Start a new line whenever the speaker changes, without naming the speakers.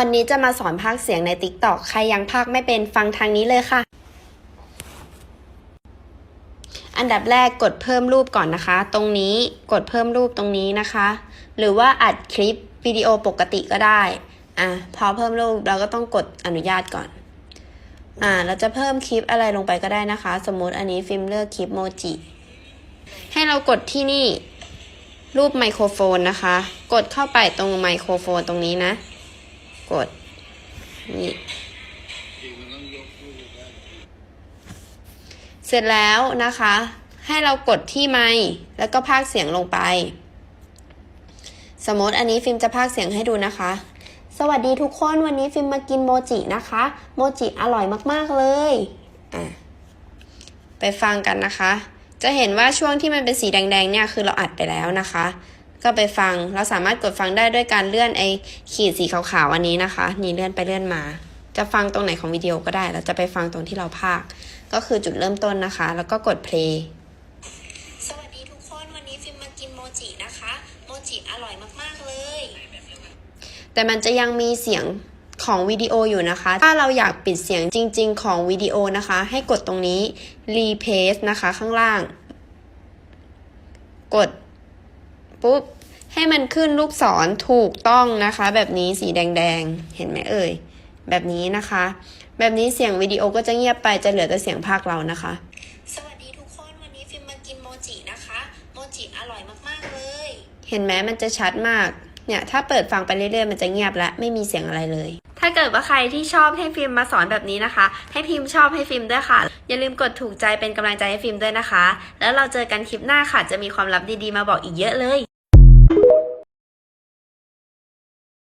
วันนี้จะมาสอนพากเสียงใน TikTok ใครยังพากไม่เป็นฟังทางนี้เลยค่ะ อันดับแรกกดเพิ่มรูปก่อนนะคะ ตรงนี้กดเพิ่มรูปตรงนี้นะคะ หรือว่าอัดคลิปวิดีโอปกติก็ได้อะพอเพิ่มรูปเราก็ต้องกดอนุญาตก่อนอ่าเราจะเพิ่มคลิปอะไรลงไปก็ได้นะคะ สมมติอันนี้ฟิล์มเลือกคลิปโมจิให้เรากดที่นี่รูปไมโครโฟนนะคะ กดเข้าไปตรงไมโครโฟนตรงนี้นะ กด นี่ เสร็จแล้วนะคะ ให้เรากดที่ไมค์แล้วก็พากเสียงลงไป สมมติอันนี้ฟิล์มจะพากเสียงให้ดูนะคะ สวัสดีทุกคนวันนี้ฟิล์มมากินโมจินะคะ โมจิอร่อยมากๆเลยอะไปฟังกันนะคะ จะเห็นว่าช่วงที่มันเป็นสีแดงๆเนี่ยคือเราอัดไปแล้วนะคะ ก็ไปฟัง เราสามารถกดฟังได้ด้วยการเลื่อนไอ้ขีดสีขาวๆอันนี้นะคะ นี่เลื่อนไปเลื่อนมา จะฟังตรงไหนของวิดีโอก็ได้ เราจะไปฟังตรงที่เราพากย์ก็คือจุดเริ่มต้นนะคะ แล้วก็กด play สวัสดีทุกคนวันนี้ฟิล์มมากินโมจินะคะ โมจิอร่อยมากๆเลย แต่มันจะยังมีเสียงของวิดีโออยู่นะคะ ถ้าเราอยากปิดเสียงจริง ๆ ของวิดีโอนะคะ ให้กดตรงนี้ replace นะคะข้างล่าง กด ปุ๊บให้มันขึ้นลูกศรถูกต้องนะคะ แบบนี้สีแดงๆ เห็นไหมเอ่ย แบบนี้นะคะ แบบนี้เสียงวิดีโอก็จะเงียบไปจะเหลือแต่เสียงภาคเรานะคะ สวัสดีทุกคนวันนี้ฟิล์มมากินโมจินะคะ โมจิอร่อยมากๆเลย เห็นไหมมันจะชัดมากเนี่ยถ้าเปิดฟังไปเรื่อยๆมันจะเงียบและไม่มีเสียงอะไรเลย ถ้าเกิดว่าใครที่ชอบให้ฟิล์มมาสอนแบบนี้นะคะ ให้พิมพ์ชอบให้ฟิล์มด้วยค่ะ อย่าลืมกดถูกใจเป็นกำลังใจให้ฟิล์มด้วยนะคะ แล้วเราเจอกันคลิปหน้าค่ะจะมีความลับดีๆมาบอกอีกเยอะเลย